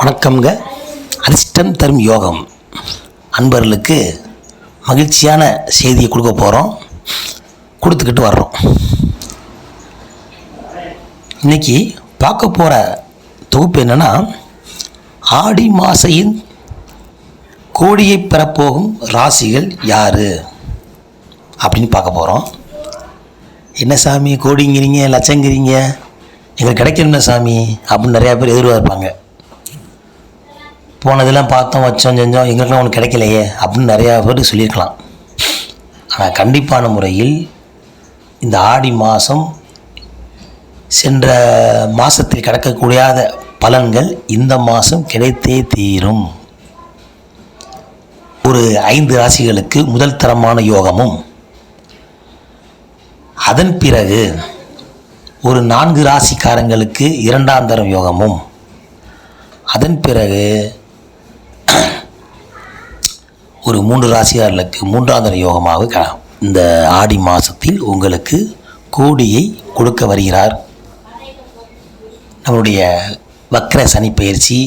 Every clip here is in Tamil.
வணக்கம்ங்க. அதிர்ஷ்டம் தரும் யோகம். அன்பர்களுக்கு மகிழ்ச்சியான செய்தியை கொடுக்க போகிறோம் கொடுத்துக்கிட்டு வர்றோம். இன்னைக்கு பார்க்க போகிற தொகுப்பு என்னென்னா ஆடி மாசையின் கோடியை பெறப்போகும் ராசிகள் யார்? அப்படின்னு பார்க்க போகிறோம் என்ன சாமி கோடிங்கிறீங்க லட்சங்கிறீங்க? எங்களுக்கு கிடைக்கணுமே சாமி அப்படின்னு நிறையா பேர் எதிர்பார்ப்பாங்க. போனதெல்லாம் பார்த்தோம் வச்சோம் செஞ்சோம். எங்களுக்கெல்லாம் ஒன்று கிடைக்கலையே அப்படின்னு நிறையா பேர் சொல்லியிருக்கலாம். ஆனால் கண்டிப்பான முறையில் இந்த ஆடி மாதம் சென்ற மாதத்தில் கிடக்கக்கூடிய பலன்கள் இந்த மாதம் கிடைத்தே தீரும். ஒரு ஐந்து ராசிகளுக்கு முதல் தரமான யோகமும் அதன் பிறகு ஒரு நான்கு ராசிக்காரங்களுக்கு இரண்டாம் தரம் யோகமும் அதன் பிறகு ஒரு மூன்று ராசியார்களுக்கு மூன்றாம் தர யோகமாக இந்த ஆடி மாதத்தில் உங்களுக்கு கோடியை கொடுக்க வருகிறார். நம்மளுடைய வக்ர சனி பயிற்சி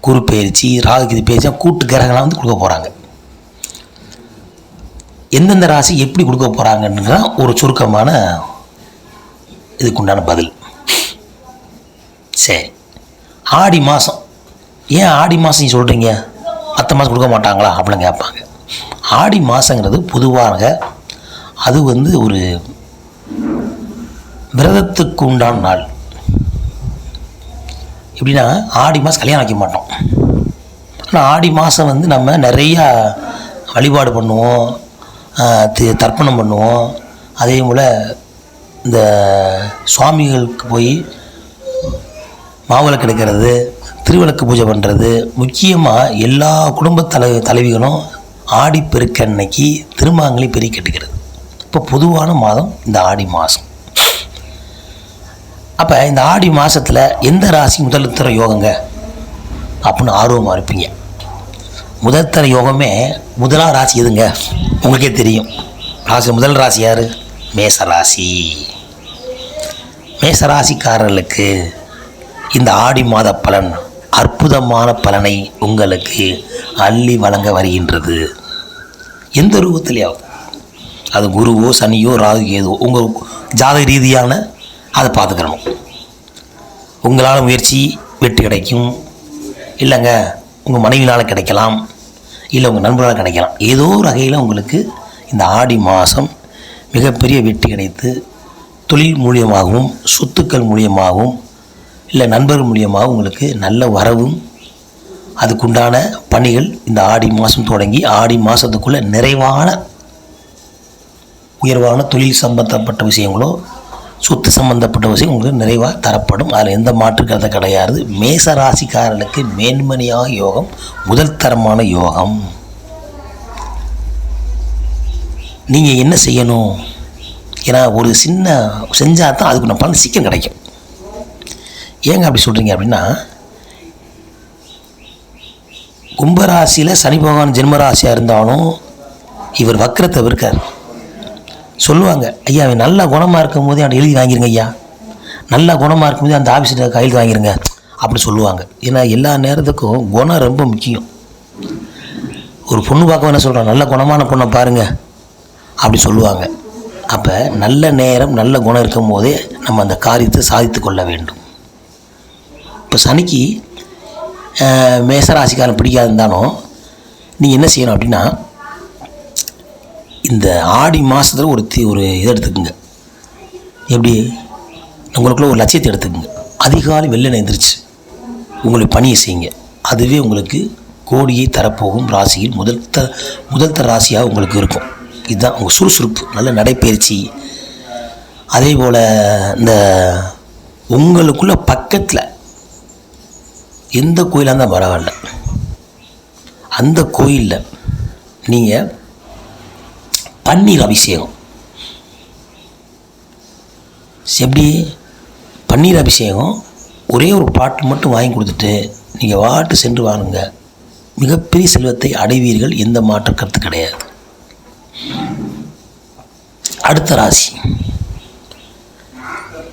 குரு பயிற்சி ராகுகிரி பயிற்சி கூட்டு கிரகங்களாக வந்து கொடுக்க போகிறாங்க எந்தெந்த ராசி எப்படி கொடுக்க போகிறாங்கன்னு ஒரு சுருக்கமான இதுக்குண்டான பதில். சரி. ஆடி மாதம் ஏன் ஆடி மாதம் நீ சொல்கிறீங்க அத்தை மாதம் கொடுக்க மாட்டாங்களா? அப்படின்னு கேட்பாங்க. ஆடி மாதங்கிறது பொதுவாக அது வந்து ஒரு விரதத்துக்கு உண்டான நாள். எப்படின்னா ஆடி மாதம் கல்யாணம் வைக்க மாட்டோம். ஆனால் ஆடி மாதம் வந்து நம்ம நிறையா வழிபாடு பண்ணுவோம் தர்ப்பணம் பண்ணுவோம். அதே போல் இந்த சுவாமிகளுக்கு போய் மாவிளக்கு எடுக்கிறது திருவிளக்கு பூஜை பண்ணுறது முக்கியமாக எல்லா குடும்ப தலை தலைவிகளும் ஆடி பெருக்க அன்னைக்கு திருமாங்கலி பெருக்கி கட்டுக்கிறது இப்போ பொதுவான மாதம் இந்த ஆடி மாதம் அப்போ இந்த ஆடி மாதத்தில் எந்த ராசி முதலுத்தர யோகங்க? அப்படின்னு ஆர்வமாக இருப்பீங்க. முதல்தர யோகமே முதலாம் ராசி எதுங்க? உங்களுக்கே தெரியும். ராசி முதல் ராசி யார்? மேச ராசி மேச ராசிக்காரர்களுக்கு இந்த ஆடி மாத பலன் அற்புதமான பலனை உங்களுக்கு அள்ளி வழங்க வருகின்றது. எந்த ரூபத்திலேயாவது. அது குருவோ சனியோ ராகு ஏதோ உங்கள் ஜாதக ரீதியான அதை பார்த்துக்கணும். உங்களால் முயற்சி வெற்றி கிடைக்கும். இல்லைங்க உங்கள் மனைவினால் கிடைக்கலாம். இல்லை உங்கள் நண்பர்களால் கிடைக்கலாம். ஏதோ ஒரு வகையில் உங்களுக்கு இந்த ஆடி மாதம் மிகப்பெரிய வெற்றி கிடைத்து தொழில் மூலியமாகவும் சொத்துக்கள் மூலியமாகவும் இல்லை நண்பர்கள் மூலியமாக உங்களுக்கு நல்ல வரவும் அதுக்குண்டான பணிகள் இந்த ஆடி மாதம் தொடங்கி ஆடி மாதத்துக்குள்ளே நிறைவான உயர்வான தொழில் சம்பந்தப்பட்ட விஷயங்களோ சொத்து சம்பந்தப்பட்ட விஷயம் உங்களுக்கு நிறைவாக தரப்படும். அதில் எந்த மாற்று கருத்து கிடையாது. மேச ராசிக்காரர்களுக்கு மேன்மணியாக யோகம் முதல் தரமான யோகம். நீங்கள் என்ன செய்யணும்? ஏன்னா ஒரு சின்ன செஞ்சால் தான் அதுக்கு பலன் சீக்கிரம் கிடைக்கும். ஏங்க அப்படி சொல்கிறீங்க அப்படின்னா கும்பராசியில் சனி பகவான் ஜென்மராசியாக இருந்தாலும் இவர் வக்கரத்தை இருக்கார். சொல்லுவாங்க ஐயா அவன் நல்ல குணமாக இருக்கும் போதே அவன் எழுதி வாங்கிருங்க ஐயா. நல்ல குணமாக இருக்கும் போதே அந்த ஆஃபீஸில் கையில் வாங்கிருங்க. அப்படி சொல்லுவாங்க. ஏன்னா எல்லா நேரத்துக்கும் குணம் ரொம்ப முக்கியம். ஒரு பொண்ணு பார்க்க என்ன சொல்கிறான் நல்ல குணமான பொண்ணை பாருங்கள் அப்படி சொல்லுவாங்க. அப்போ நல்ல நேரம் நல்ல குணம் இருக்கும் போதே நம்ம அந்த காரியத்தை சாதித்து கொள்ள வேண்டும். இப்போ சனிக்கு மேசராசிக்காரன் பிடிக்காது இருந்தாலும் நீங்கள் என்ன செய்யணும் அப்படின்னா இந்த ஆடி மாதத்தில் ஒரு தி ஒரு இதை எடுத்துக்கோங்க. எப்படி? உங்களுக்குள்ள ஒரு லட்சியத்தை எடுத்துக்கோங்க. அதிகாலை வெளில எந்திரிச்சு உங்களுடைய பணியை செய்யுங்க. அதுவே உங்களுக்கு கோடியை தரப்போகும் ராசியில். முதல் த முதல் தர ராசியாக உங்களுக்கு இருக்கும். இதுதான் உங்கள் சுறுசுறுப்பு நல்ல நடைப்பயிற்சி. அதே போல் இந்த உங்களுக்குள்ள பக்கத்தில் எந்த கோயிலாக இருந்தால் பரவாயில்ல. அந்த கோயிலில் நீங்கள் பன்னீர் அபிஷேகம். எப்படி? பன்னீர் அபிஷேகம் ஒரே ஒரு பாட்டு மட்டும் வாங்கி கொடுத்துட்டு நீங்கள் வாட்டு சென்று வாருங்க. மிகப்பெரிய செல்வத்தை அடைவீர்கள் எந்த மாற்று கருத்து கிடையாது. அடுத்த ராசி.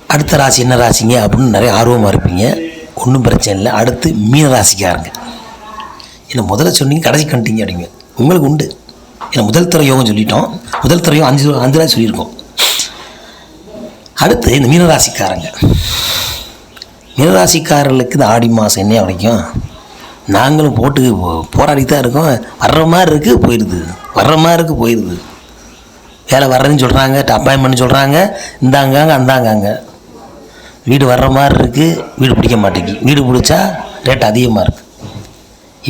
அடுத்த ராசி என்ன ராசிங்க? அப்படின்னு நிறைய ஆர்வமாக இருப்பீங்க. ஒன்றும் பிரச்சனை இல்லை. அடுத்து மீனராசிக்காரங்க. என்னை என்ன முதல்ல சொன்னீங்க கடைசி கண்டிங்க அப்படிங்க. உங்களுக்கு உண்டு. ஏன்னா முதல் தர யோகம் சொல்லிட்டோம். முதல் தர யோகம் அஞ்சு அஞ்சு ராசி சொல்லியிருக்கோம். அடுத்து இந்த மீனராசிக்காரங்க. மீனராசிக்காரர்களுக்கு இந்த ஆடி மாதம் என்ன வரைக்கும்? நாங்களும் போட்டு போ- போராடி தான் இருக்கோம். வர்ற மாதிரி இருக்குது போயிடுது வர்ற மாதிரி இருக்குது போயிடுது வேலை வர்றதுன்னு சொல்கிறாங்க அப்பாயின்மெண்ட் சொல்கிறாங்க இந்தாங்காங்க அந்தாங்காங்க வீடு வர்ற மாதிரி இருக்குது வீடு பிடிக்க மாட்டேங்கி. வீடு பிடிச்சா ரேட் அதிகமாக இருக்குது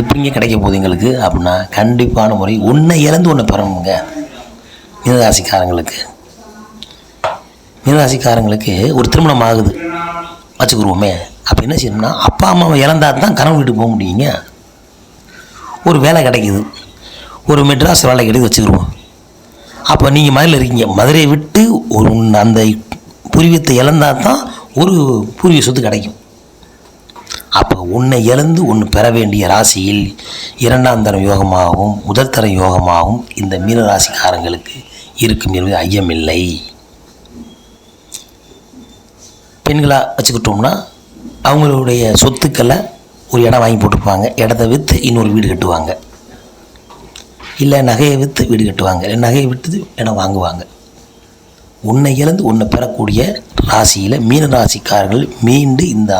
எப்படிங்க கிடைக்க போகுது எங்களுக்கு அப்படின்னா கண்டிப்பான முறை ஒன்றை இழந்து ஒன்று பெறணுங்க. மீனராசிக்காரங்களுக்கு. மீனராசிக்காரங்களுக்கு ஒரு திருமணம் ஆகுது. வச்சுக்கிடுவோமே அப்போ என்ன செய்யணும்னா அப்பா அம்மாவை இழந்தா தான் கனவு வீட்டுக்கு போக முடியுங்க. ஒரு வேலை கிடைக்குது. ஒரு மெட்ராஸ் வேலை கிடைக்குது வச்சுக்கிருவோம். அப்போ நீங்கள் மதுரையில் இருக்கீங்க. மதுரையை விட்டு ஒரு அந்த பூர்வீகத்தை இழந்தா தான் ஒரு பூர்வீக சொத்து கிடைக்கும். அப்போ ஒன்றை இழந்து ஒன்று பெற வேண்டிய ராசியில் இரண்டாம் தரம் யோகமாகவும் முதல் தர யோகமாகவும் இந்த மீன ராசிக்காரங்களுக்கு இருக்கும் என்பது ஐயமில்லை. பெண்களாக வச்சுக்கிட்டோம்னா அவங்களுடைய சொத்துக்களை ஒரு இடம் வாங்கி போட்டிருப்பாங்க இடத்த விற்று இன்னொரு வீடு கட்டுவாங்க. இல்லை நகையை விற்று வீடு கட்டுவாங்க. இல்லை நகையை விற்று இடம் வாங்குவாங்க. உன்னை இழந்து உன்னை பெறக்கூடிய ராசியில் மீன ராசிக்காரர்கள் மீண்டு இந்த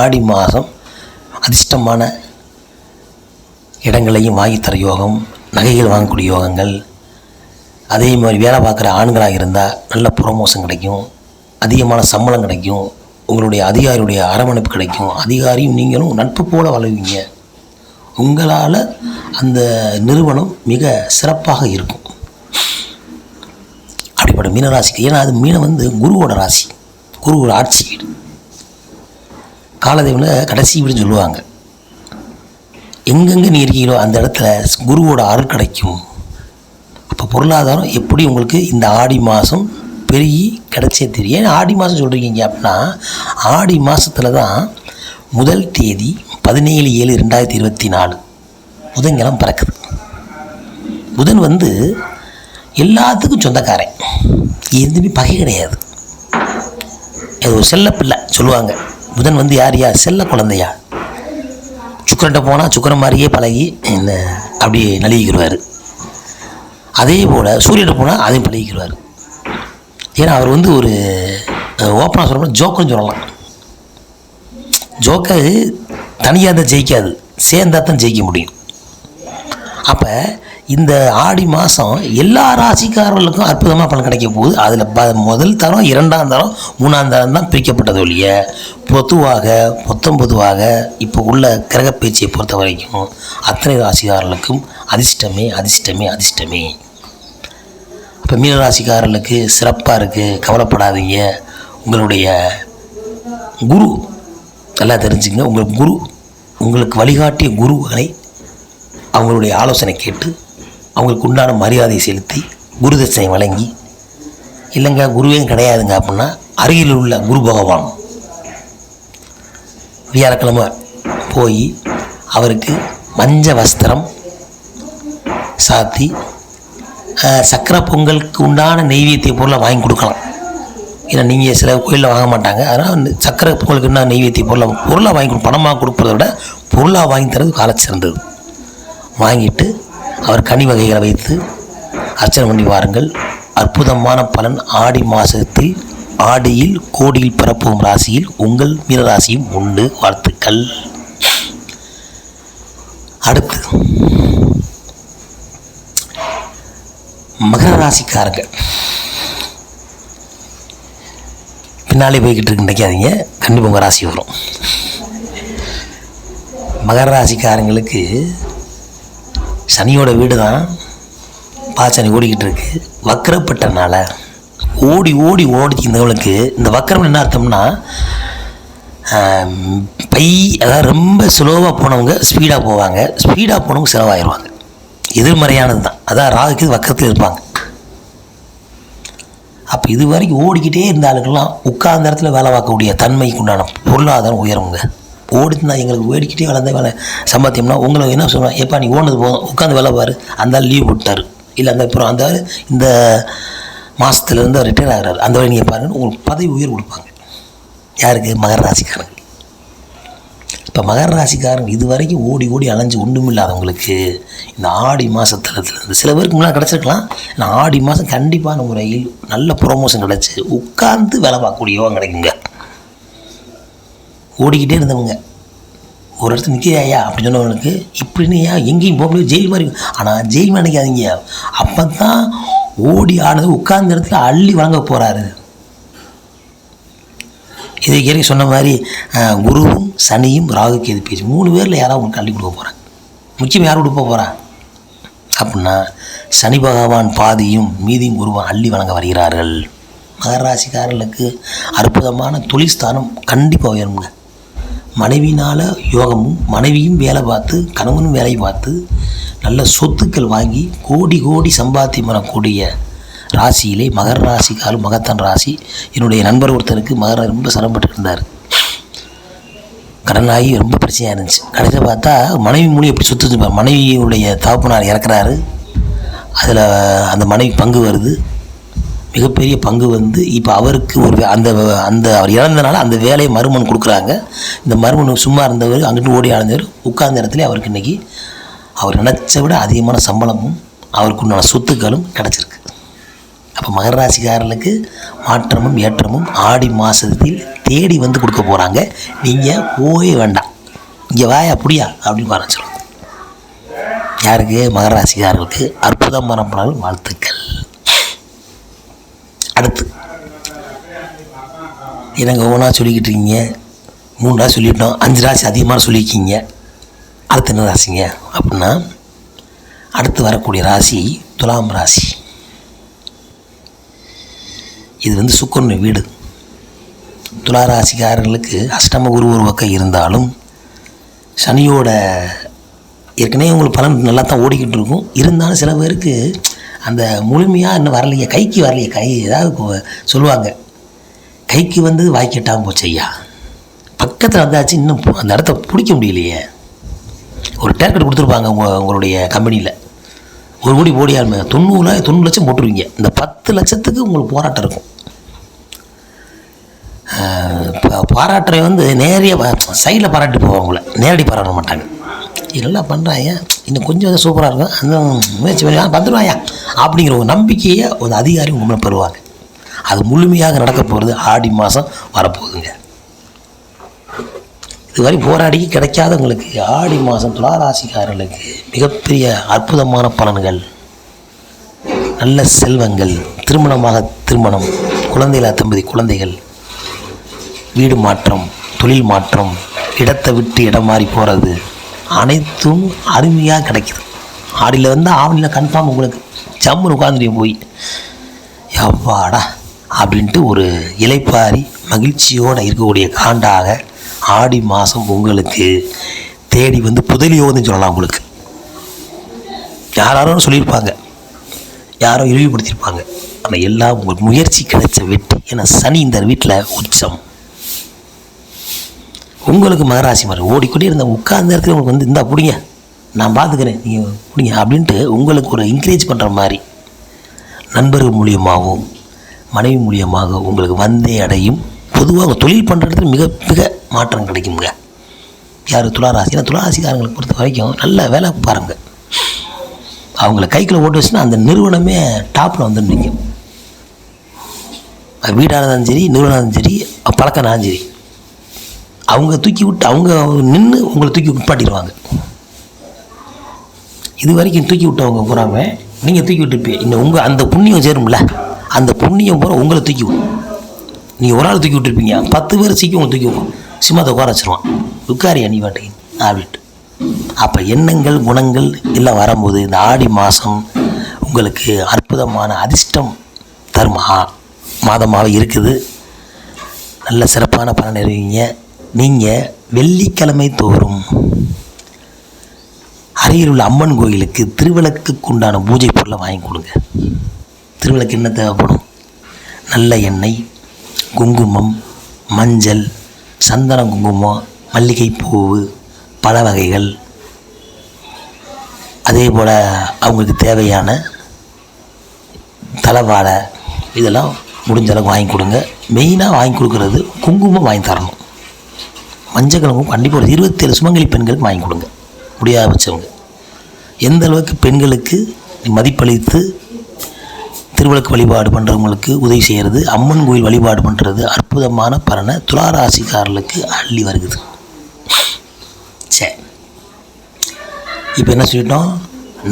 ஆடி மாதம் அதிர்ஷ்டமான இடங்களையும் வாங்கித்தர யோகம் நகைகள் வாங்கக்கூடிய யோகங்கள் அதே மாதிரி வேலை பார்க்குற ஆண்களாக இருந்தால் நல்ல ப்ரொமோஷன் கிடைக்கும் அதிகமான சம்பளம் கிடைக்கும் உங்களுடைய அதிகாரியுடைய அரவணைப்பு கிடைக்கும் அதிகாரியும் நீங்களும் நட்பு போல வளருவீங்க. உங்களால் அந்த நிறுவனம் மிக சிறப்பாக இருக்கும். அப்படிப்பட்ட மீனராசிக்கு ஏன்னா அது மீனை வந்து குருவோட ராசி. குருவோட ஆட்சி வீடு. காலதேவனில் கடைசி வீடுன்னு சொல்லுவாங்க. எங்கெங்கே நீ இருக்கீங்களோ அந்த இடத்துல குருவோட அருள் கிடைக்கும். அப்போ பொருளாதாரம் எப்படி உங்களுக்கு இந்த ஆடி மாதம் பெருகி கிடைச்சே தெரியும். ஏன் ஆடி மாதம் சொல்கிறீங்க அப்படின்னா ஆடி மாதத்தில் தான் முதல் தேதி பதினேழு ஏழு ரெண்டாயிரத்தி இருபத்தி நாலு. புதன்கிழமை பிறக்குது. புதன் வந்து எல்லாத்துக்கும் சொந்தக்காரன். எதுவுமே பகை கிடையாது. அது ஒரு செல்ல பிள்ளை சொல்லுவாங்க. புதன் வந்து யார் யார்? செல்ல குழந்தையா? சுக்கரன்ட்ட போனால் சுக்கரன் மாதிரியே பழகி என்ன அப்படியே நழுவிக்கிடுவார். அதே போல் சூரியன்ட்ட போனால் அதையும் பழகிக்கிடுவார். ஏன்னா அவர் வந்து ஒரு ஓப்பனாக சொல்லணும்னா ஜோக்குன்னு சொல்லலாம். ஜோக்கு தனியாக தான் ஜெயிக்காது. சேர்ந்தா தான் ஜெயிக்க முடியும். அப்போ இந்த ஆடி மாதம் எல்லா ராசிக்காரர்களுக்கும் அற்புதமாக பலன் கிடைக்க போகுது. அதில் ப முதல் தரம் இரண்டாம் தரம் மூணாம் தரம் தான் பிரிக்கப்பட்டது ஒழிய பொதுவாக மொத்தம் பொதுவாக இப்போ உள்ள கிரகப்பயிற்சியை பொறுத்த வரைக்கும் அத்தனை ராசிக்காரர்களுக்கும் அதிர்ஷ்டமே அதிர்ஷ்டமே அதிர்ஷ்டமே. இப்போ மீனராசிக்காரர்களுக்கு சிறப்பாக இருக்குது கவலைப்படாதீங்க. உங்களுடைய குரு நல்லா தெரிஞ்சுங்க உங்கள் குரு உங்களுக்கு வழிகாட்டிய குருகளை அவங்களுடைய ஆலோசனை கேட்டு அவங்களுக்கு உண்டான மரியாதை செலுத்தி குருதட்சணை வழங்கி இல்லைங்க குருவே கிடையாதுங்க அப்படின்னா அருகில் உள்ள குரு பகவான் வியாழக்கிழமை போய் அவருக்கு மஞ்ச வஸ்திரம் சாத்தி சக்கரை பொங்கலுக்கு உண்டான நெய்வேத்திய பொருளை வாங்கி கொடுக்கலாம். ஏன்னா நீங்கள் சில கோயிலில் வாங்க மாட்டாங்க. அதனால் சக்கரை பொங்கலுக்கு என்ன நெய்வேத்திய பொருளை பொருளாக வாங்கி கொடு பணமாக கொடுப்பதை விட பொருளாக வாங்கி தரது காலச்சிறந்தது வாங்கிட்டு அவர் கனி வகைகளை வைத்து அர்ச்சனை பண்ணி வாருங்கள். அற்புதமான பலன் ஆடி மாதத்தில் ஆடியில் கோடியில் பிறப்போம் ராசியில் உங்கள் மீனராசியும் உண்டு. வாழ்த்துக்கள். அடுத்து மகர ராசிக்காரங்க பின்னாலே போய்கிட்டு இருக்கு நினைக்காதீங்க. கண்டிப்பாக உங்கள் ராசி வரும். மகர ராசிக்காரங்களுக்கு சனியோட வீடு தான் பாசனி ஓடிக்கிட்டு இருக்கு. வக்கரப்பட்டனால ஓடி ஓடி ஓடி இருந்தவங்களுக்கு இந்த வக்கரம் என்ன அர்த்தம்னா பை அதாவது ரொம்ப ஸ்லோவாக போனவங்க ஸ்பீடாக போவாங்க. ஸ்பீடாக போனவங்க செலவாயிடுவாங்க எதிர்மறையானது தான் அதான் ராகுக்கு வக்கரத்தில் இருப்பாங்க. அப்போ இது வரைக்கும் ஓடிக்கிட்டே இருந்த ஆளுக்கெல்லாம் உட்கார்ந்த இடத்துல வேலை பார்க்கக்கூடிய தன்மைக்கு உண்டான பொருளாதாரம் உயருங்க. ஓடினா எங்களுக்கு ஓடிக்கிட்டே வளர்ந்த வேலை சம்பாத்தியம்னா உங்களை என்ன சொல்லுவாங்க எப்பா நீ ஓனது போதும் உட்காந்து வேலை பாரு. அந்த லீவ் விட்டார் இல்லை அந்த அப்புறம் அந்த இந்த மாதத்துலேருந்து ரிட்டையர் ஆகிறார். அந்த வழி நீங்கள் பாருங்கன்னு உங்களுக்கு பதவி உயர் கொடுப்பாங்க. யாருக்கு? மகர ராசிக்காரங்க. இப்போ மகர ராசிக்காரங்க இது வரைக்கும் ஓடி ஓடி அலைஞ்சு ஒன்றும் இல்லாதவங்களுக்கு இந்த ஆடி மாதத்துலேருந்து சில பேருக்கு முன்னால் கிடச்சிருக்கலாம். ஆனால் ஆடி மாதம் கண்டிப்பான முறையில் நல்ல ப்ரொமோஷன் கிடச்சி உட்காந்து வேலை பார்க்கக்கூடியவங்க கிடைக்குங்க. ஓடிக்கிட்டே இருந்தவங்க. ஒரு இடத்துல நிற்கிறாயா அப்படின்னு சொன்னவங்களுக்கு இப்படின்னு ஏன் எங்கேயும் போக முடியாது. ஜெயில் மாதிரி ஆனால் ஜெயில் நினைக்காதீங்க அப்போ தான் ஓடி ஆனது உட்கார்ந்த இடத்துல அள்ளி வாங்க போகிறாரு இதை ஏற்கனவே சொன்ன மாதிரி குருவும் சனியும் ராகு கேது பேச்சு மூணு பேரில் யாராவது உங்களுக்கு அள்ளி கொடுக்க போகிறாங்க முக்கியம் யார் கொடுக்க போகிறா அப்படின்னா சனி பகவான் பாதியும் மீதியும் குருவும் அள்ளி வழங்க வருகிறார்கள். மகராசிக்காரர்களுக்கு அற்புதமான தொழில் ஸ்தானம் கண்டிப்பாக உயருங்க மனைவினால் யோகமும் மனைவியும் வேலை பார்த்து கணவனும் வேலை பார்த்து நல்ல சொத்துக்கள் வாங்கி கோடி கோடி சம்பாத்தியம் வரக்கூடிய ராசியிலே மகர ராசிக்காரும் மகத்தான் ராசி. என்னுடைய நண்பர் ஒருத்தருக்கு மகர ரொம்ப சிரமப்பட்டு இருந்தார் கடனாகி ரொம்ப பிரச்சனையாக இருந்துச்சு. கடைசியில் பார்த்தா மனைவி மூலியம் எப்படி சொத்து மனைவியுடைய தகப்பனார் இறக்குறாரு. அதில் அந்த மனைவி பங்கு வருது. மிகப்பெரிய பங்கு வந்து இப்போ அவருக்கு ஒரு அந்த அந்த அவர் இறந்தனால அந்த வேலையை மருமன் கொடுக்குறாங்க. இந்த மருமன் சும்மா இருந்தவர் அங்கிட்டு ஓடி ஆழ்ந்தவர் உட்கார்ந்த இடத்துல அவருக்கு இன்றைக்கி அவர் நினச்ச விட அதிகமான சம்பளமும் அவருக்குண்டான சொத்துக்களும் கிடச்சிருக்கு. அப்போ மகராசிக்காரர்களுக்கு மாற்றமும் ஏற்றமும் ஆடி மாதத்தில் தேடி வந்து கொடுக்க போகிறாங்க நீங்கள் போயே வேண்டாம். இங்கே வாயா புடியா? அப்படின்னு ஆரம்பிச்சிடும் யாருக்கு? மகராசிக்காரர்களுக்கு அற்புதம் அற்புதமான வாழ்த்துக்கள். அடுத்து. என்னங்க ஒவ்வொன்றா சொல்லிக்கிட்டு இருக்கீங்க? மூணு ராசி சொல்லிட்டோம். அஞ்சு ராசி அதிகமாக சொல்லியிருக்கீங்க. அடுத்து என்ன ராசிங்க? அப்படின்னா அடுத்து வரக்கூடிய ராசி துலாம் ராசி. இது வந்து சுக்கரனு வீடு. துலா ராசிக்காரர்களுக்கு அஷ்டம குரு ஒரு பக்கம் இருந்தாலும் சனியோட ஏற்கனவே உங்களுக்கு பலன் நல்லா தான் ஓடிக்கிட்டு இருக்கும். இருந்தாலும் சில பேருக்கு அந்த முழுமையாக இன்னும் வரலையே கைக்கு வரலையே கை ஏதாவது சொல்லுவாங்க. கைக்கு வந்து வாய்க்கட்டாமல் போச்சு ஐயா பக்கத்தில் வந்தாச்சு இன்னும் பு- அந்த இடத்த பிடிக்க முடியலையே. ஒரு டேர்கெட் கொடுத்துருப்பாங்க உங்கள் உங்களுடைய கம்பெனியில். ஒரு கோடி ஓடியாருமே தொண்ணூறு தொண்ணூறு லட்சம் போட்டுருவீங்க. இந்த பத்து லட்சத்துக்கு உங்களுக்கு போராட்டம் இருக்கும். பா- பாராட்டுற வந்து நேரடியாக சைடில் பாராட்டி போவாங்க உங்களை. நேரடி பாராட்ட மாட்டாங்க. நல்லா பண்ணுறாங்க இன்னும் கொஞ்சம் வந்து சூப்பராக இருக்கும். அந்த முயற்சி பண்ணி வந்துடுவாயா அப்படிங்கிற ஒரு நம்பிக்கையை ஒரு அதிகாரி உங்களை பெறுவாங்க. அது முழுமையாக நடக்க போகிறது ஆடி மாதம் வரப்போகுதுங்க. இதுவரை போராடி கிடைக்காதவங்களுக்கு ஆடி மாதம் துளாராசிக்காரர்களுக்கு மிகப்பெரிய அற்புதமான பலன்கள். நல்ல செல்வங்கள் திருமணமாக திருமணம் குழந்தைகளா தம்பதி குழந்தைகள் வீடு மாற்றம் தொழில் மாற்றம் இடத்தை விட்டு இடம் மாறி போகிறது அனைத்தும் அருமையாக கிடைக்குது. ஆடியில் வந்து ஆவணியில் கன்ஃபார்ம் உங்களுக்கு ஜம்முன்னு உட்காந்துட்டு போய். எவ்வாடா அப்படின்ட்டு ஒரு இலைப்பாரி மகிழ்ச்சியோடு இருக்கக்கூடிய காண்டாக ஆடி மாதம் உங்களுக்கு தேடி வந்து புதலியோதுன்னு சொல்லலாம் உங்களுக்கு. யாராரும் சொல்லியிருப்பாங்க. யாரோ இழிவுபடுத்தியிருப்பாங்க. ஆனால் எல்லாம் உங்கள் முயற்சி கிடைச்ச வெற்றி. ஏன்னா சனி இந்த வீட்டில் உச்சம். உங்களுக்கு மகராசி மாதிரி ஓடிக்கொண்டே இருந்த உட்கார்ந்த இடத்துல உங்களுக்கு வந்து இந்தா பிடிங்க நான் பார்த்துக்கிறேன் நீங்கள் பிடிங்க அப்படின்ட்டு உங்களுக்கு ஒரு என்கரேஜ் பண்ணுற மாதிரி நண்பர்கள் மூலியமாகவும் மனைவி மூலியமாக உங்களுக்கு வந்தே அடையும். பொதுவாக தொழில் பண்ணுற இடத்துல மிக மிக மாற்றம் கிடைக்குங்க யார் துளாராசி துளாராசிக்காரங்களை பொறுத்த வரைக்கும் நல்ல வேலை பாருங்கள் அவங்கள கைக்குள்ள ஓட்டு வச்சுன்னா அந்த நிறுவனமே டாப்பில் வந்து நிற்கும் வீடாக இருந்தாலும் சரி நிறுவனம் இருந்தாலும் சரி பழக்கம்னாலும் சரி. அவங்க தூக்கி விட்டு அவங்க நின்று உங்களை தூக்கி நிப்பாட்டிடுவாங்க. இது வரைக்கும் தூக்கி விட்டவங்க பூராம நீங்கள் தூக்கி விட்டுருப்பீங்க. இன்னும் உங்கள் அந்த புண்ணியம் சேரும்ல. அந்த புண்ணியம் பூரா உங்களை தூக்கி விடும். நீங்கள் ஒரு ஆள் தூக்கி விட்டுருப்பீங்க. பத்து பேர் சீக்கிரம் உங்களை தூக்கி விடும். சிம்மத்தை உட்கார வச்சிருவான். உட்காரியா நீ வாட்டேன் அப்படின்ட்டு அப்போ எண்ணங்கள் குணங்கள் எல்லாம் வரும்போது இந்த ஆடி மாதம் உங்களுக்கு அற்புதமான அதிர்ஷ்டம் தரும்? மாதமாக இருக்குது. நல்ல சிறப்பான பலன் அறிவிங்க நீங்கள் வெள்ளிக்கிழமை தோறும் அருகில் உள்ள அம்மன் கோயிலுக்கு திருவிளக்குக்கு உண்டான பூஜை பொருளை வாங்கி கொடுங்க. திருவிளக்கு என்ன தேவைப்படும்? நல்ல எண்ணெய் குங்குமம் மஞ்சள் சந்தன குங்குமம் மல்லிகைப்பூவு பல வகைகள். அதே போல் அவங்களுக்கு தேவையான தலைவாழை இதெல்லாம் முடிஞ்ச அளவுக்கு வாங்கி கொடுங்க. மெயினாக வாங்கி கொடுக்குறது குங்குமம் வாங்கி தரணும். மஞ்சள் குங்குமம் கண்டிப்பாக ஒரு இருபத்தேழு சுமங்கலி பெண்களுக்கு வாங்கி கொடுங்க. முடியாத பட்சவங்க எந்த அளவுக்கு பெண்களுக்கு மதிப்பளித்து திருவிளக்கு வழிபாடு பண்ணுறவங்களுக்கு உதவி செய்கிறது அம்மன் கோயில் வழிபாடு பண்ணுறது அற்புதமான பலனை துளாராசிக்காரர்களுக்கு அள்ளி வருகுது. சரி இப்போ என்ன சொல்லிட்டோம்?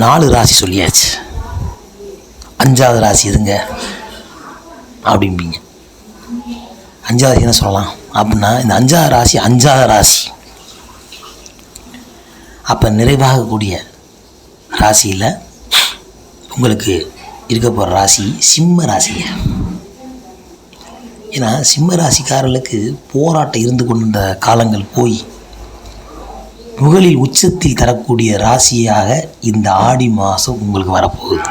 நாலு ராசி சொல்லியாச்சு. அஞ்சாவது ராசி எதுங்க? அப்படிம்பீங்க. அஞ்சாவது என்ன சொல்லலாம்? அப்படின்னா இந்த அஞ்சாவது ராசி அஞ்சாவது ராசி. அப்போ நிறைவாகக்கூடிய ராசியில் உங்களுக்கு இருக்க போகிற ராசி சிம்ம ராசிங்க. ஏன்னா சிம்ம ராசிக்காரர்களுக்கு போராட்டம் இருந்து கொண்டிருந்த காலங்கள் போய் புகழில் உச்சத்தில் தரக்கூடிய ராசியாக இந்த ஆடி மாதம் உங்களுக்கு வரப்போகுது.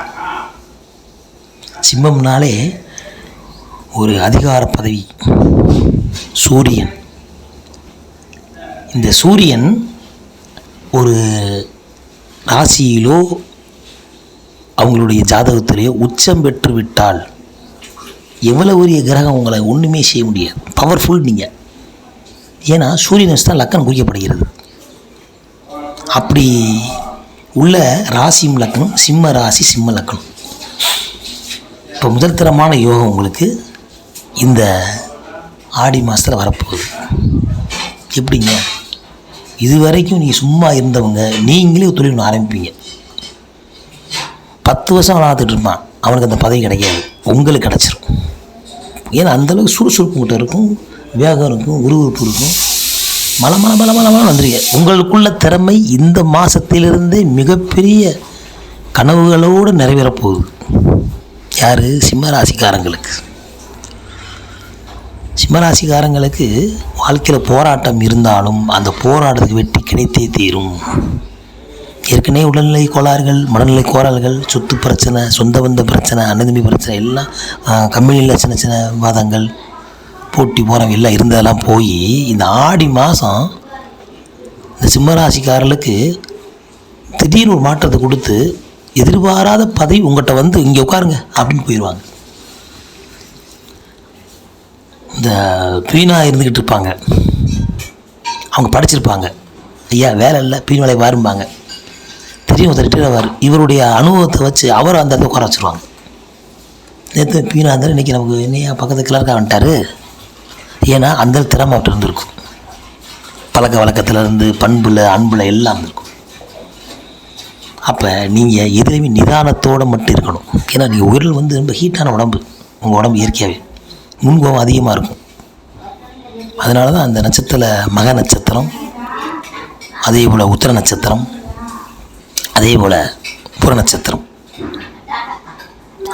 சிம்மம்னாலே ஒரு அதிகார பதவி. சூரியன். இந்த சூரியன் ஒரு ராசியிலோ அவங்களுடைய ஜாதகத்திலேயோ உச்சம் பெற்று விட்டால் எவ்வளவு பெரிய கிரகம் உங்களை ஒன்றுமே செய்ய முடியாது. பவர்ஃபுல் நீங்கள் ஏன்னா சூரியன் வச்சு தான் லக்கணம் குறிக்கப்படுகிறது. அப்படி உள்ள ராசியும் லக்கணம் சிம்ம ராசி சிம்ம லக்கணம். இப்போ முதல் தரமான யோகம் உங்களுக்கு இந்த ஆடி மாதத்தில் வரப்போகுது. எப்படிங்க? இது வரைக்கும் நீங்கள் சும்மா இருந்தவங்க நீங்களே ஒரு தொழில் ஒன்று ஆரம்பிப்பீங்க. பத்து வருஷம் வளர்த்துட்டு இருப்பான். அவனுக்கு அந்த பதவி கிடைக்காது. உங்களுக்கு கிடச்சிரும். ஏன்னா அந்தளவுக்கு சுறுசுறுப்பு கிட்ட இருக்கும் வேகம் இருக்கும் உருவருப்பு இருக்கும். மல மல மல மல மல வந்துருங்க. உங்களுக்குள்ள திறமை இந்த மாதத்திலிருந்தே மிகப்பெரிய கனவுகளோடு நிறைவேறப்போகுது. யார்? சிம்மராசிக்காரங்களுக்கு சிம்மராசிக்காரங்களுக்கு வாழ்க்கையில் போராட்டம் இருந்தாலும் அந்த போராட்டத்துக்கு வெற்றி கிடைத்தே தீரும். ஏற்கனவே உடல்நிலை கோளாறுகள் மனநிலை கோளாறுகள் சொத்து பிரச்சனை சொந்த வந்த பிரச்சனை அனுதம்பி பிரச்சனை எல்லாம் கம்பெனியில் சின்ன சின்ன வாதங்கள் போட்டி போகிறவங்க எல்லாம் இருந்ததெல்லாம் போய் இந்த ஆடி மாதம் இந்த சிம்மராசிக்காரர்களுக்கு திடீர்னு ஒரு மாற்றத்தை கொடுத்து எதிர்பாராத பதவி உங்கள்கிட்ட வந்து இங்கே உட்காருங்க அப்படின்னு போயிடுவாங்க இந்த பீனாக இருந்துக்கிட்டு இருப்பாங்க. அவங்க படிச்சிருப்பாங்க. ஐயா வேலை இல்லை பீன் வேலை வாரும்பாங்க. தெரியும் ஒருத்தர் ரிட்டையர் ஆவார். இவருடைய அனுபவத்தை வச்சு அவர் அந்த இடத்துல உட்கார வச்சுருவாங்க. நேற்று பீனா இருந்தார் இன்றைக்கி நமக்கு என்னையா பக்கத்து கிளர்க்காக வந்துட்டார். ஏன்னா அந்த திறமை அவர்கிட்ட இருந்திருக்கும். பழக்க வழக்கத்துலேருந்து பண்பில் அன்பில் எல்லாம் இருக்கும் அப்போ நீங்கள் எதுலேயுமே நிதானத்தோடு மட்டும் இருக்கணும். ஏன்னா நீங்கள் உயிரில் வந்து ரொம்ப ஹீட்டான உடம்பு. உங்கள் உடம்பு இயற்கையாகவே முன்கோபம் அதிகமாக இருக்கும். அதனால தான் அந்த நட்சத்திர மக நட்சத்திரம் அதே போல் உத்திர நட்சத்திரம் அதே போல் புற நட்சத்திரம்.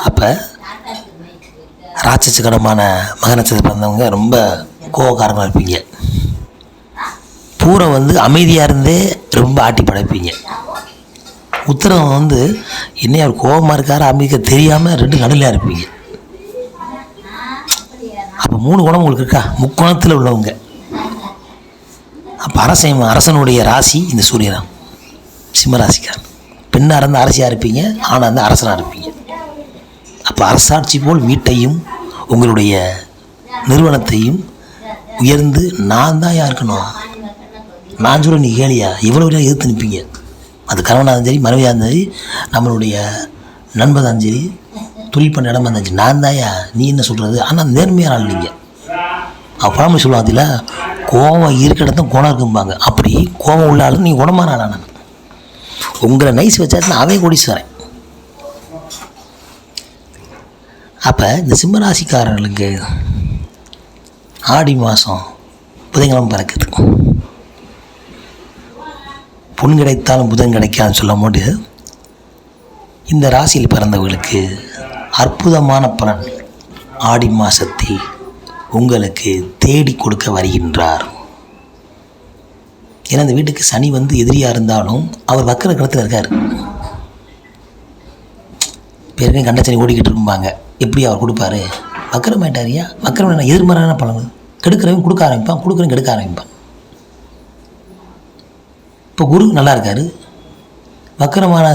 அப்போ ராட்சசகரமான மக நட்சத்திரம் பிறந்தவங்க ரொம்ப கோவக்காரமாக இருப்பீங்க. பூரம் வந்து அமைதியாக இருந்தே ரொம்ப ஆட்டி படைப்பீங்க. உத்தரம் வந்து என்னையா அவர் கோபமாக இருக்கார் அமைதிக்க தெரியாமல் ரெண்டு நடுவில் இருப்பீங்க. அப்போ மூணு குணம் உங்களுக்கு இருக்கா? முக்குணத்தில் உள்ளவங்க. அப்போ அரசன் அரசனுடைய ராசி இந்த சூரியன் சிம்மராசிக்காரன். பெண்ணாக இருந்தால் அரசியாக இருப்பீங்க ஆனால் வந்து அரசனாக இருப்பீங்க. அப்போ அரசாட்சி போல் வீட்டையும் உங்களுடைய நிறுவனத்தையும் உயர்ந்து நான் தான் இருக்கணும்? நான் சொல்ல நீ கேளியா? இவ்வளோ எதிர்த்து நிற்பீங்க அது கணவனாக இருந்தாலும் சரி மனைவியாக இருந்தாலும் சரி நம்மளுடைய நண்பதாக தான் சரி தொழில் பண்ண இடமா இருந்துச்சு நான் தாயா நீ என்ன சொல்கிறது ஆனால் நேர்மையான ஆள் நீங்கள் அப்போ சொல்லுவாங்க அதில் கோவம் இருக்கிற இடத்துல குணம் இருக்கும்பாங்க. அப்படி கோவம் உள்ள ஆளு நீ குணமான ஆளா நான் உங்களை நைஸ் வச்சாச்சுன்னா அவன் கோடீஸ்வரன். அப்போ இந்த சிம்மராசிக்காரர்களுக்கு ஆடி மாதம் புதன்கிழமை பிறக்குது. பொன் கிடைத்தாலும் புதன் கிடைக்காதுன்னு சொல்ல முடியாது இந்த ராசியில் பிறந்தவர்களுக்கு அற்புதமான பலன். ஆடி மாதத்தில் உங்களுக்கு தேடி கொடுக்க வருகின்றார். ஏன்னா இந்த வீட்டுக்கு சனி வந்து எதிரியாக இருந்தாலும் அவர் வக்கர கிரகத்தில் இருக்கார். பேருக்கே கண்ட சனி ஓடிக்கிட்டு இருப்பாங்க எப்படி அவர் கொடுப்பாரு? வக்கரமாயிட்டாரியா வக்கரம் எதிர்மறையான பலன். கெடுக்கிறவன் கொடுக்க ஆரம்பிப்பான் கொடுக்குறவன் கெடுக்க ஆரம்பிப்பான். இப்போ குரு நல்லா இருக்கார். வக்கரமான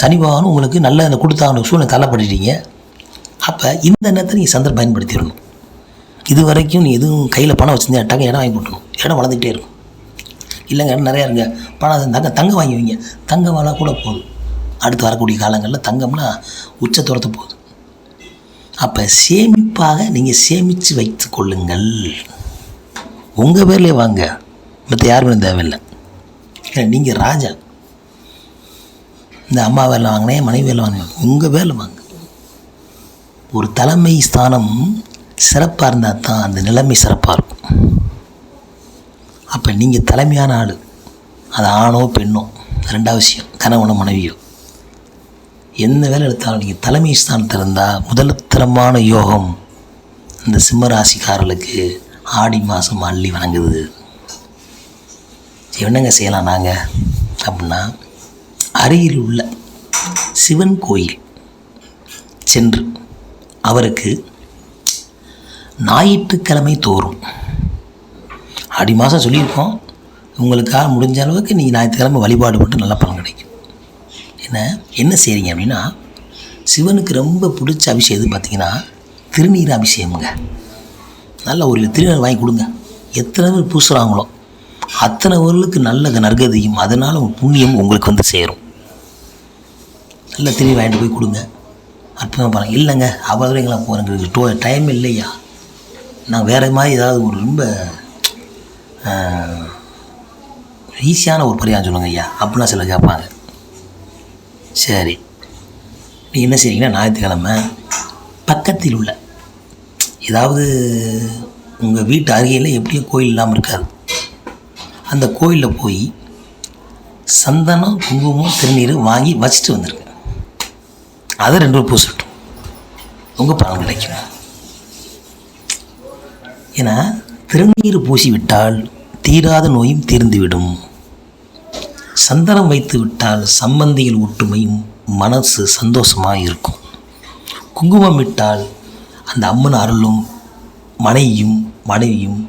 சனி பகவான் உங்களுக்கு நல்ல அந்த கொடுத்தாங்க சூழ்நிலை தள்ளப்பட்டுட்டீங்க. அப்போ இந்த நேரத்தில் நீங்கள் சந்தர் பயன்படுத்திடணும். இது வரைக்கும் நீ எதுவும் கையில் பணம் வச்சுருந்தேன் டக்கு இடம் வாங்கி கொடுக்கணும் இடம் வளர்ந்துக்கிட்டே இருக்கும். இல்லைங்க நிறையா இருங்க. பணம் தங்க தங்கம் வாங்கி வைங்க. தங்கம் வாழ கூட போதும். அடுத்து வரக்கூடிய காலங்களில் தங்கம்னா உச்சத்தூரத்து போகுது அப்போ சேமிப்பாக நீங்கள் சேமித்து வைத்து கொள்ளுங்கள். உங்கள் பேர்லேயே வாங்க. மற்ற யாருமே தேவையில்லை. ஏன்னா நீங்கள் ராஜா. இந்த அம்மா வேலை வாங்கினேன் மனைவி வேலை வாங்கினேன். உங்கள் வேலை வாங்க. ஒரு தலைமை ஸ்தானம் சிறப்பாக இருந்தால் தான் அந்த நிலைமை சிறப்பாக இருக்கும். அப்போ நீங்கள் தலைமையான ஆள். அது ஆணோ பெண்ணோ ரெண்டாவது விஷயம் கணவனோ மனைவியோ. எந்த வேலை எடுத்தாலும் நீங்கள் தலைமை ஸ்தானத்தில் இருந்தால் முதல்தரமான யோகம் இந்த சிம்மராசிக்காரர்களுக்கு ஆடி மாதம் அள்ளி வணங்குது. என்னங்க செய்யலாம் நாங்கள் அப்படின்னா அருகில் உள்ள சிவன் கோயில் சென்று அவருக்கு ஞாயிற்றுக்கிழமை தோறும். ஆடி மாதம் சொல்லியிருக்கோம். உங்களுக்காக முடிஞ்ச அளவுக்கு நீங்கள் ஞாயிற்றுக்கிழமை வழிபாடு மட்டும் நல்ல பலன் கிடைக்கும். என்ன என்ன செய்கிறீங்க அப்படின்னா சிவனுக்கு ரொம்ப பிடிச்ச அபிஷேகம் எது பார்த்தீங்கன்னா திருநீர் அபிஷேகமுங்க. நல்ல ஒரு திருநீர் வாங்கி கொடுங்க. எத்தனை பேர் பூசுகிறாங்களோ அத்தனை ஊர்களுக்கு நல்ல நற்கதியும் அதனால் புண்ணியம் உங்களுக்கு வந்து சேரும். நல்ல திரும்பி வாங்கிட்டு போய் கொடுங்க. அற்புதமாக பாருங்கள் இல்லைங்க அபகரங்களாம் போகிறேங்க டோ டைம் இல்லையா? நான் வேறு மாதிரி ஏதாவது ஒரு ரொம்ப ஈஸியான ஒரு பரிகாரம் சொல்லுங்க ஐயா. அப்படின்னா சிலர் கேட்பாங்க. சரி. நீங்கள் என்ன செய்றீங்கன்னா ஞாயிற்றுக்கிழமை பக்கத்தில் உள்ள ஏதாவது உங்கள் வீட்டு அருகையில் எப்படியும் கோயில் இல்லாமல் இருக்காது. அந்த கோயிலில் போய் சந்தனம் குங்குமம் திருநீர் வாங்கி வச்சுட்டு வந்துருங்க. அதை ரெண்டு பேர் பூசட்டும் உங்கள் பலன் கிடைக்கும்? ஏன்னா திருநீர் பூசி விட்டால் தீராத நோயும் தீர்ந்துவிடும் சந்தனம் வைத்து விட்டால் சம்பந்திகள் ஒற்றுமையும் மனசு சந்தோஷமாக இருக்கும். குங்குமம் விட்டால் அந்த அம்மன் அருளும் மனைவியும் மனைவியும்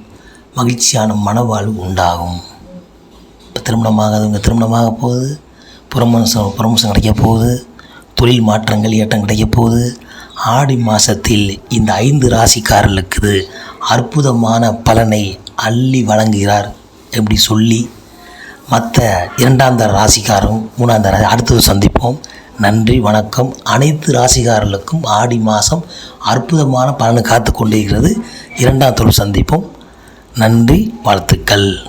மகிழ்ச்சியான மனவாழ்வு உண்டாகும். இப்போ திருமணமாகாதவங்க திருமணமாக போகுது புறமோசம் புறமோசம் கிடைக்க போகுது தொழில் மாற்றங்கள் ஏற்றம் கிடைக்க போகுது ஆடி மாதத்தில் இந்த ஐந்து ராசிக்காரர்களுக்கு அற்புதமான பலனை அள்ளி வழங்குகிறார் எப்படி சொல்லி? மற்ற இரண்டாம் தர ராசிக்காரும் மூணாம் தர அடுத்தது சந்திப்போம். நன்றி வணக்கம். அனைத்து ராசிக்காரர்களுக்கும் ஆடி மாதம் அற்புதமான பலனை காத்து கொண்டிருக்கிறது இரண்டாம் தொழில் சந்திப்போம். நன்றி வாழ்த்துக்கள்.